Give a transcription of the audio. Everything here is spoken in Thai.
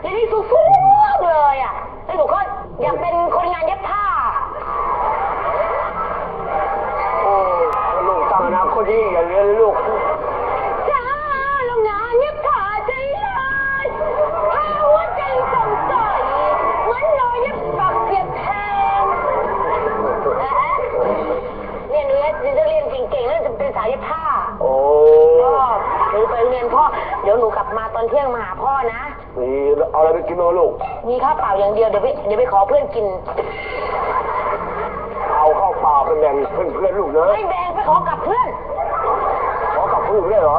เรียนที่สูงๆเลยอะแล้วหนูก็อยากเป็นคนงานเย็บผ้า โอ้ลูกตั้งอนาคตที่อย่าเรียนเลยลูก จ้าโรงงานเย็บผ้าใจร้ายถ้าหัวใจสงสัยเหมือนรอยเย็บปักเปียกแทงนะฮะเนี่ยหนูจะหนูจะเรียนเก่งๆแล้วจะเป็นสายเย็บผ้า โอ้ กลับมาตอนเที่ยงมาหาพ่อนะ มีเอาอะไรไปกินมาลูก มีข้าวเปล่าอย่างเดียวเดี๋ยวไปเดี๋ยวไปขอเพื่อนกิน เอาข้าวเปล่าไปแบ่งเพื่อนๆลูกนะไม่แบ่งไปขอกับเพื่อน ขอกับเพื่อนได้เหรอ